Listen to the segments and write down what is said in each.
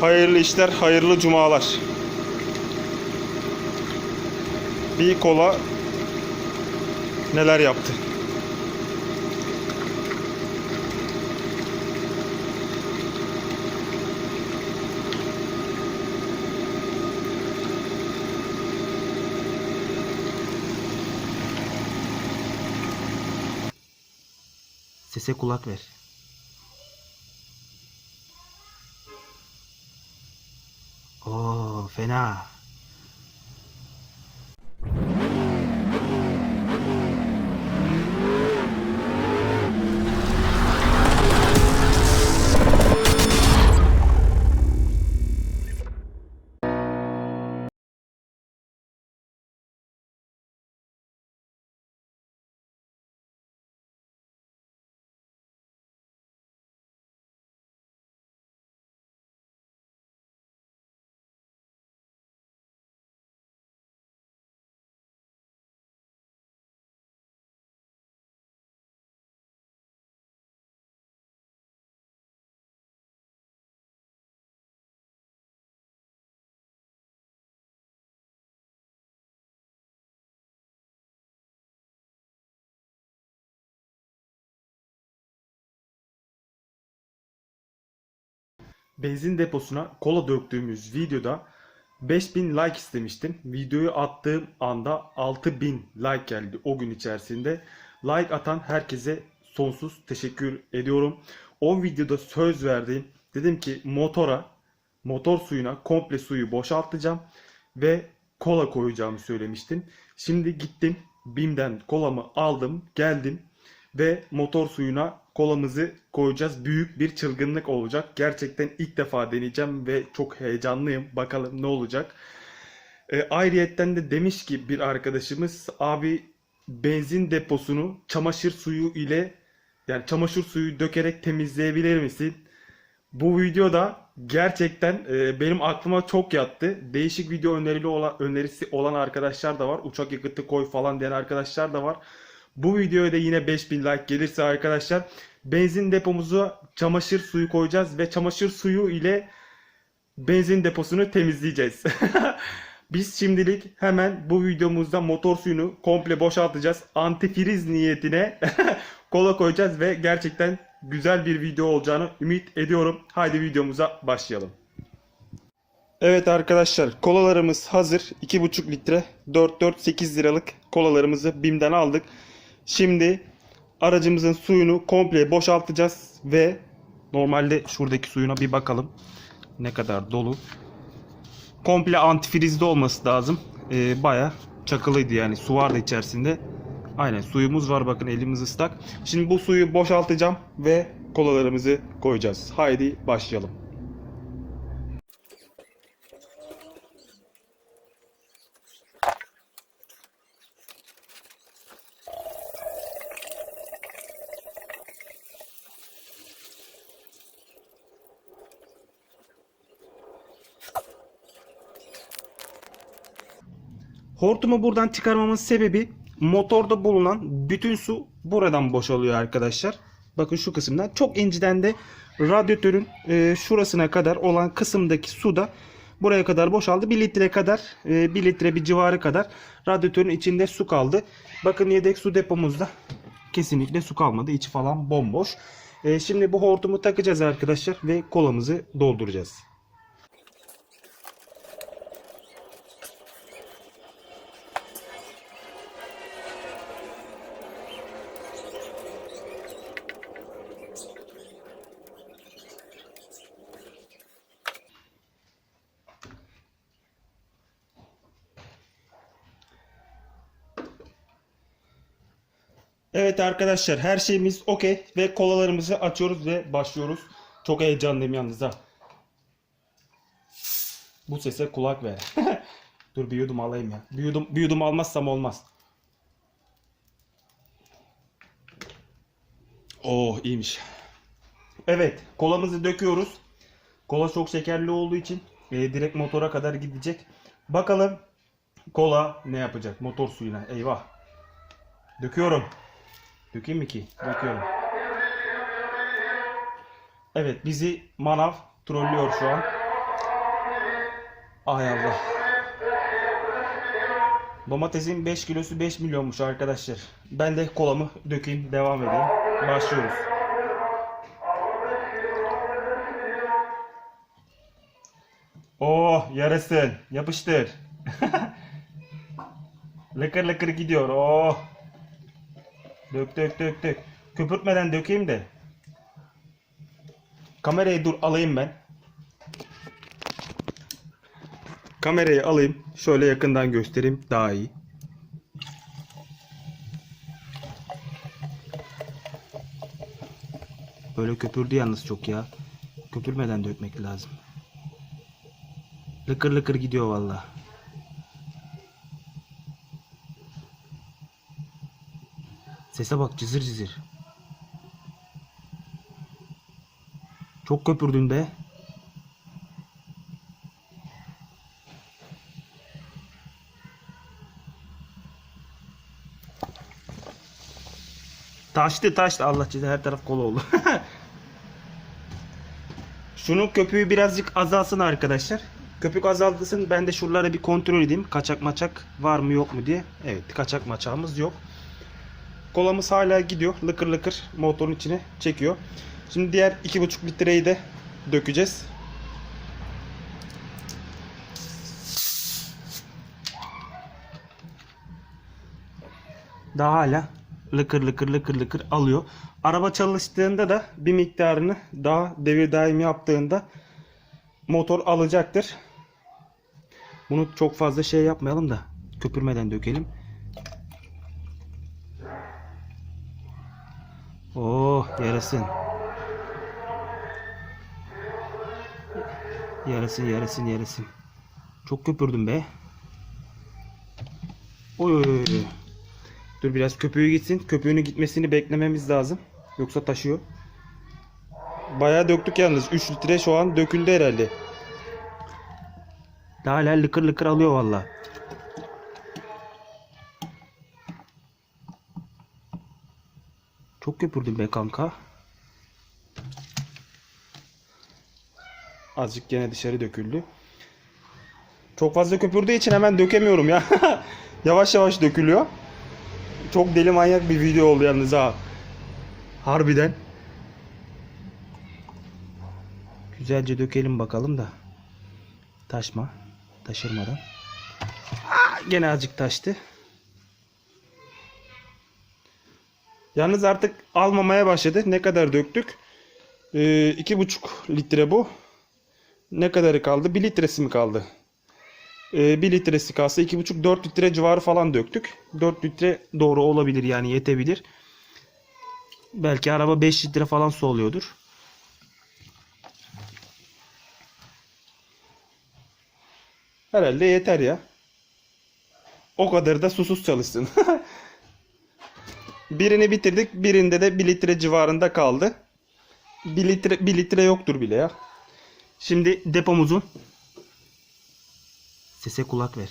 Hayırlı işler, hayırlı cumalar. Bir kola neler yaptı? Sese kulak ver. Oo fena. Benzin deposuna kola döktüğümüz videoda 5000 like istemiştim. Videoyu attığım anda 6000 like geldi o gün içerisinde. Like atan herkese sonsuz teşekkür ediyorum. O videoda söz verdim. Dedim ki motora, motor suyuna komple suyu boşaltacağım ve kola koyacağımı söylemiştim. Şimdi gittim BİM'den kolamı aldım, geldim ve motor suyuna kolamızı koyacağız. Büyük bir çılgınlık olacak. Gerçekten ilk defa deneyeceğim ve çok heyecanlıyım. Bakalım ne olacak. E, ayrıyetten de demiş ki bir arkadaşımız abi benzin deposunu çamaşır suyu ile yani çamaşır suyu dökerek temizleyebilir misin? Bu videoda gerçekten e, benim aklıma çok yattı. Değişik video önerili olan, önerisi olan arkadaşlar da var. Uçak yakıtı koy falan diyen arkadaşlar da var. Bu videoya da yine 5000 like gelirse arkadaşlar benzin depomuzu çamaşır suyu koyacağız ve çamaşır suyu ile benzin deposunu temizleyeceğiz. Biz şimdilik hemen bu videomuzda motor suyunu komple boşaltacağız. Antifriz niyetine kola koyacağız ve gerçekten güzel bir video olacağını ümit ediyorum. Haydi videomuza başlayalım. Evet arkadaşlar kolalarımız hazır. 2,5 litre 4-4-8 liralık kolalarımızı BİM'den aldık. Şimdi aracımızın suyunu komple boşaltacağız ve normalde şuradaki suyuna bir bakalım. Ne kadar dolu. Komple antifrizde olması lazım. Ee, Baya çakılıydı yani su vardı içerisinde. Aynen suyumuz var bakın elimiz ıslak. Şimdi bu suyu boşaltacağım ve kolalarımızı koyacağız. Haydi başlayalım. Hortumu buradan çıkarmamın sebebi motorda bulunan bütün su buradan boşalıyor arkadaşlar. Bakın şu kısımdan. Çok inciden de radyatörün e, şurasına kadar olan kısımdaki su da buraya kadar boşaldı. 1 litre kadar, e, 1 litre bir civarı kadar radyatörün içinde su kaldı. Bakın yedek su depomuzda kesinlikle su kalmadı. İçi falan bomboş. E, şimdi bu hortumu takacağız arkadaşlar ve kolamızı dolduracağız. Evet arkadaşlar her şeyimiz okey ve kolalarımızı açıyoruz ve başlıyoruz. Çok heyecanlıyım yalnız ha. Bu sese kulak ver. Dur bir yudum alayım ya. Bir yudum, bir yudum almazsam olmaz. Oh iyiymiş. Evet kolamızı döküyoruz. Kola çok şekerli olduğu için e, direkt motora kadar gidecek. Bakalım kola ne yapacak motor suyuna. Eyvah. Döküyorum. Dökeyim mi ki? Döküyorum. Evet bizi manav trollüyor şu an. Ay Allah. Domatesin 5 kilosu 5 milyonmuş arkadaşlar. Ben de kolamı dökeyim, devam edeyim. Başlıyoruz. Oh yarasın. Yapıştır. lıkır lıkır gidiyor. Oh. Dök dök dök dök. Köpürtmeden dökeyim de. Kamerayı dur alayım ben. Kamerayı alayım. Şöyle yakından göstereyim daha iyi. Böyle köpürdü yalnız çok ya. Köpürmeden dökmek lazım. Lıkır lıkır gidiyor valla. Sese bak cızır cızır. Çok köpürdün be. Taştı taştı Allah cezanı her taraf kola oldu. Şunun köpüğü birazcık azalsın arkadaşlar. Köpük azalsın. Ben de şuraları bir kontrol edeyim. Kaçak maçak var mı yok mu diye. Evet kaçak maçağımız yok. Kolamız hala gidiyor. Lıkır lıkır motorun içine çekiyor. Şimdi diğer 2,5 litreyi de dökeceğiz. Daha hala lıkır lıkır lıkır lıkır alıyor. Araba çalıştığında da bir miktarını daha devir daim yaptığında motor alacaktır. Bunu çok fazla şey yapmayalım da köpürmeden dökelim. Oh yarasın. Yarasın yarasın yarasın. Çok köpürdüm be. Oy oy oy. Dur biraz köpüğü gitsin. Köpüğünün gitmesini beklememiz lazım. Yoksa taşıyor. Bayağı döktük yalnız. 3 litre şu an döküldü herhalde. Daha hala lıkır lıkır alıyor valla. Çok köpürdüm be kanka. Azıcık gene dışarı döküldü. Çok fazla köpürdüğü için hemen dökemiyorum ya. yavaş yavaş dökülüyor. Çok deli manyak bir video oldu yalnız ha. Harbiden. Güzelce dökelim bakalım da. Taşma. Taşırmadan. Aa, gene azıcık taştı. Yalnız artık almamaya başladı. Ne kadar döktük? Ee, iki buçuk litre bu. Ne kadarı kaldı? Bir litresi mi kaldı? Ee, bir litresi kalsa iki buçuk dört litre civarı falan döktük. 4 litre Doğru olabilir yani yetebilir. Belki araba 5 litre falan su oluyordur. herhalde yeter ya. O kadar da susuz çalışsın. Birini bitirdik. Birinde de bir litre civarında kaldı. Bir litre, bir litre yoktur bile ya. Şimdi depomuzun Sese kulak ver.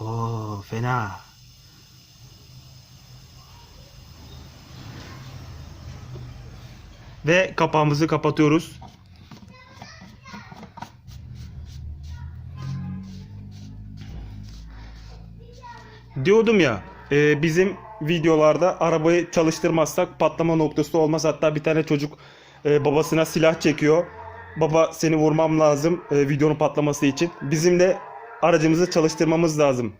Oo fena. Ve kapağımızı kapatıyoruz. Diyordum ya e, bizim videolarda arabayı çalıştırmazsak patlama noktası olmaz. Hatta bir tane çocuk e, babasına silah çekiyor. Baba seni vurmam lazım e, videonun patlaması için. Bizim de aracımızı çalıştırmamız lazım.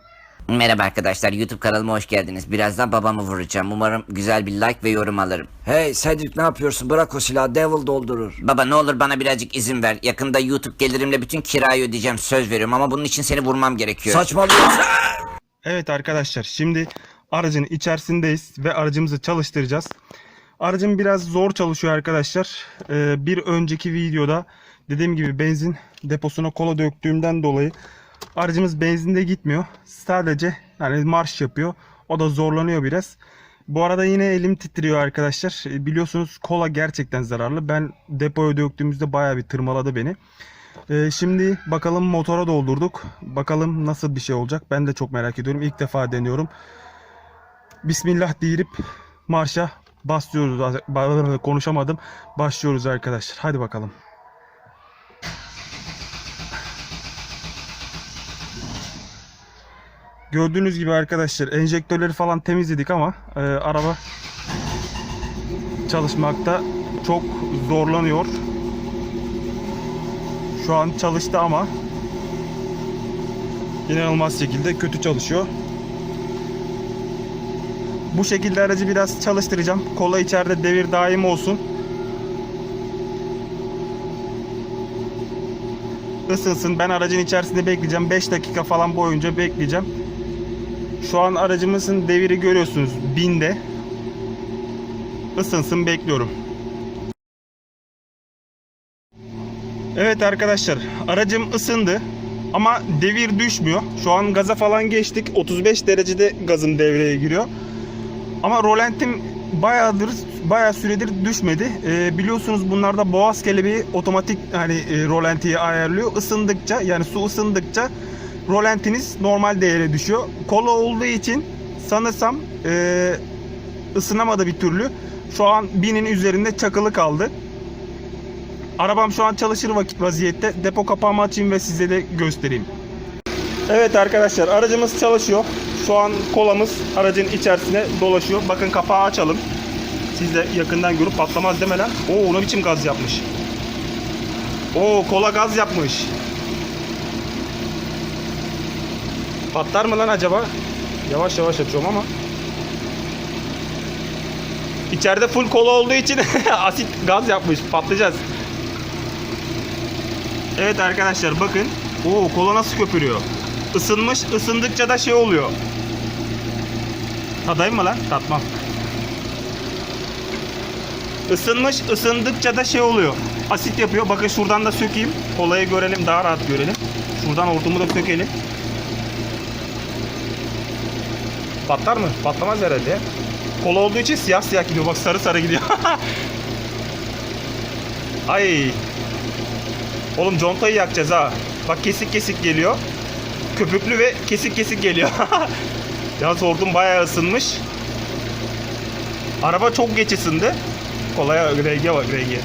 Merhaba arkadaşlar YouTube kanalıma hoş geldiniz. Birazdan babamı vuracağım. Umarım güzel bir like ve yorum alırım. Hey Cedric ne yapıyorsun? Bırak o silahı Devil doldurur. Baba ne olur bana birazcık izin ver. Yakında YouTube gelirimle bütün kirayı ödeyeceğim söz veriyorum ama bunun için seni vurmam gerekiyor. Saçmalıyorsun. Evet arkadaşlar şimdi aracın içerisindeyiz ve aracımızı çalıştıracağız. Aracım biraz zor çalışıyor arkadaşlar. Ee, bir önceki videoda dediğim gibi benzin deposuna kola döktüğümden dolayı aracımız benzinde gitmiyor. Sadece yani marş yapıyor. O da zorlanıyor biraz. Bu arada yine elim titriyor arkadaşlar. Ee, Biliyorsunuz kola gerçekten zararlı. Ben depoya döktüğümüzde bayağı bir tırmaladı beni. Ee, şimdi bakalım motora doldurduk. Bakalım nasıl bir şey olacak. Ben de çok merak ediyorum. İlk defa deniyorum. Bismillah deyip marşa Başlıyoruz. Ba- Konuşamadım. Başlıyoruz arkadaşlar. Hadi bakalım. Gördüğünüz gibi arkadaşlar enjektörleri falan temizledik ama e, araba çalışmakta çok zorlanıyor. Şu an çalıştı ama inanılmaz şekilde kötü çalışıyor. Bu şekilde aracı biraz çalıştıracağım. Kola içeride devir daim olsun. Isınsın. Ben aracın içerisinde bekleyeceğim. 5 dakika falan boyunca bekleyeceğim. Şu an aracımızın deviri görüyorsunuz. 1000'de. Isınsın bekliyorum. Evet arkadaşlar aracım ısındı ama devir düşmüyor. Şu an gaza falan geçtik. 35 derecede gazım devreye giriyor. Ama rolantim bayağıdır bayağı süredir düşmedi. Ee, biliyorsunuz bunlarda boğaz kelebeği otomatik hani e, rolantiyi ayarlıyor. Isındıkça yani su ısındıkça rolantiniz normal değere düşüyor. Kola olduğu için sanırsam e, ısınamadı bir türlü. Şu an binin üzerinde çakılı kaldı. Arabam şu an çalışır vakit vaziyette. Depo kapağımı açayım ve size de göstereyim. Evet arkadaşlar aracımız çalışıyor. Şu an kolamız aracın içerisine dolaşıyor. Bakın kapağı açalım. Siz de yakından görüp patlamaz deme lan. Oo ona biçim gaz yapmış. Oo kola gaz yapmış. Patlar mı lan acaba? Yavaş yavaş açıyorum ama. İçeride full kola olduğu için asit gaz yapmış. Patlayacağız. Evet arkadaşlar bakın. Oo kola nasıl köpürüyor. Isınmış. ısındıkça da şey oluyor. Tadayım mı lan? Tatmam. Isınmış. ısındıkça da şey oluyor. Asit yapıyor. Bakın şuradan da sökeyim. Kolayı görelim. Daha rahat görelim. Şuradan hortumu da sökelim. Patlar mı? Patlamaz herhalde. Kola olduğu için siyah siyah gidiyor. Bak sarı sarı gidiyor. Ay. Oğlum contayı yakacağız ha. Bak kesik kesik geliyor. Köpüklü ve kesik kesik geliyor. Yalnız hortum bayağı ısınmış. Araba çok geç ısındı. Kolaya RG var RG.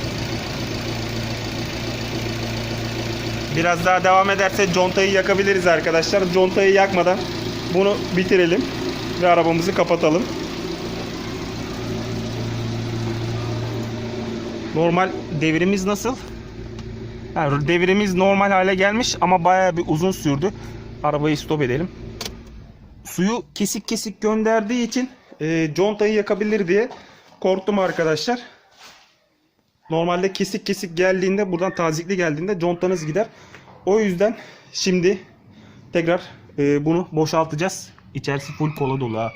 Biraz daha devam ederse contayı yakabiliriz arkadaşlar. Contayı yakmadan bunu bitirelim ve arabamızı kapatalım. Normal devirimiz nasıl? Ha, devirimiz normal hale gelmiş ama bayağı bir uzun sürdü. Arabayı stop edelim. Suyu kesik kesik gönderdiği için e, contayı yakabilir diye korktum arkadaşlar. Normalde kesik kesik geldiğinde buradan tazikli geldiğinde contanız gider. O yüzden şimdi tekrar e, bunu boşaltacağız. İçerisi full kola dolu ha.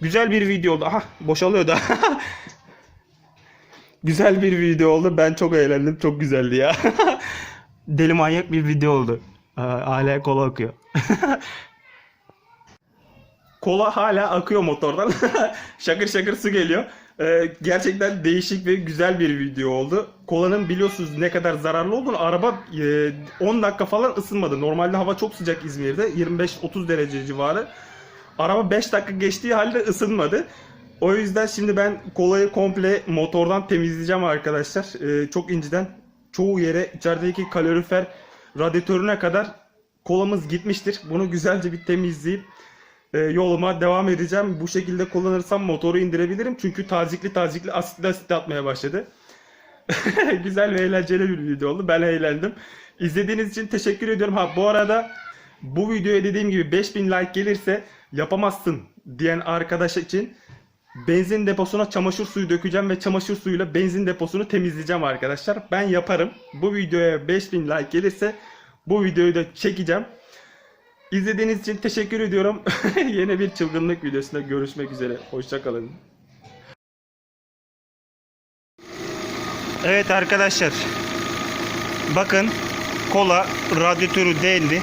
Güzel bir video oldu. Aha boşalıyor da. Güzel bir video oldu. Ben çok eğlendim. Çok güzeldi ya. Deli manyak bir video oldu. Aa, Hala kola akıyor. kola hala akıyor motordan. şakır şakır su geliyor. Ee, gerçekten değişik ve güzel bir video oldu. Kolanın biliyorsunuz ne kadar zararlı olduğunu araba e, 10 dakika falan ısınmadı. Normalde hava çok sıcak İzmir'de. 25-30 derece civarı. Araba 5 dakika geçtiği halde ısınmadı. O yüzden şimdi ben kolayı komple motordan temizleyeceğim arkadaşlar. Ee, çok inceden çoğu yere içerideki kalorifer radyatörüne kadar kolamız gitmiştir. Bunu güzelce bir temizleyip e, yoluma devam edeceğim. Bu şekilde kullanırsam motoru indirebilirim. Çünkü tazikli tazikli asitli asitli atmaya başladı. Güzel ve eğlenceli bir video oldu. Ben eğlendim. İzlediğiniz için teşekkür ediyorum. Ha bu arada bu videoya dediğim gibi 5000 like gelirse yapamazsın diyen arkadaş için benzin deposuna çamaşır suyu dökeceğim ve çamaşır suyuyla benzin deposunu temizleyeceğim arkadaşlar. Ben yaparım. Bu videoya 5000 like gelirse bu videoyu da çekeceğim. İzlediğiniz için teşekkür ediyorum. Yeni bir çılgınlık videosunda görüşmek üzere. Hoşçakalın. Evet arkadaşlar. Bakın kola radyatörü deldi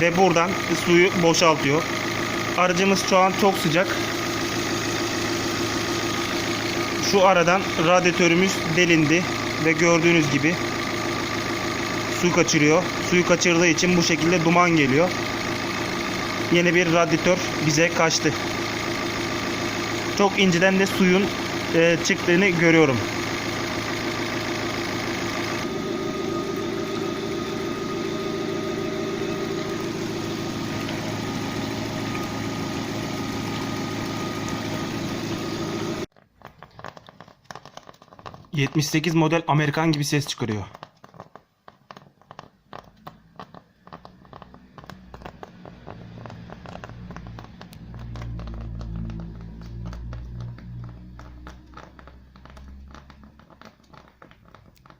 ve buradan suyu boşaltıyor. Aracımız şu an çok sıcak. Şu aradan radyatörümüz delindi ve gördüğünüz gibi su kaçırıyor. Suyu kaçırdığı için bu şekilde duman geliyor. Yeni bir radyatör bize kaçtı. Çok inceden de suyun e, çıktığını görüyorum. ...78 model Amerikan gibi ses çıkarıyor.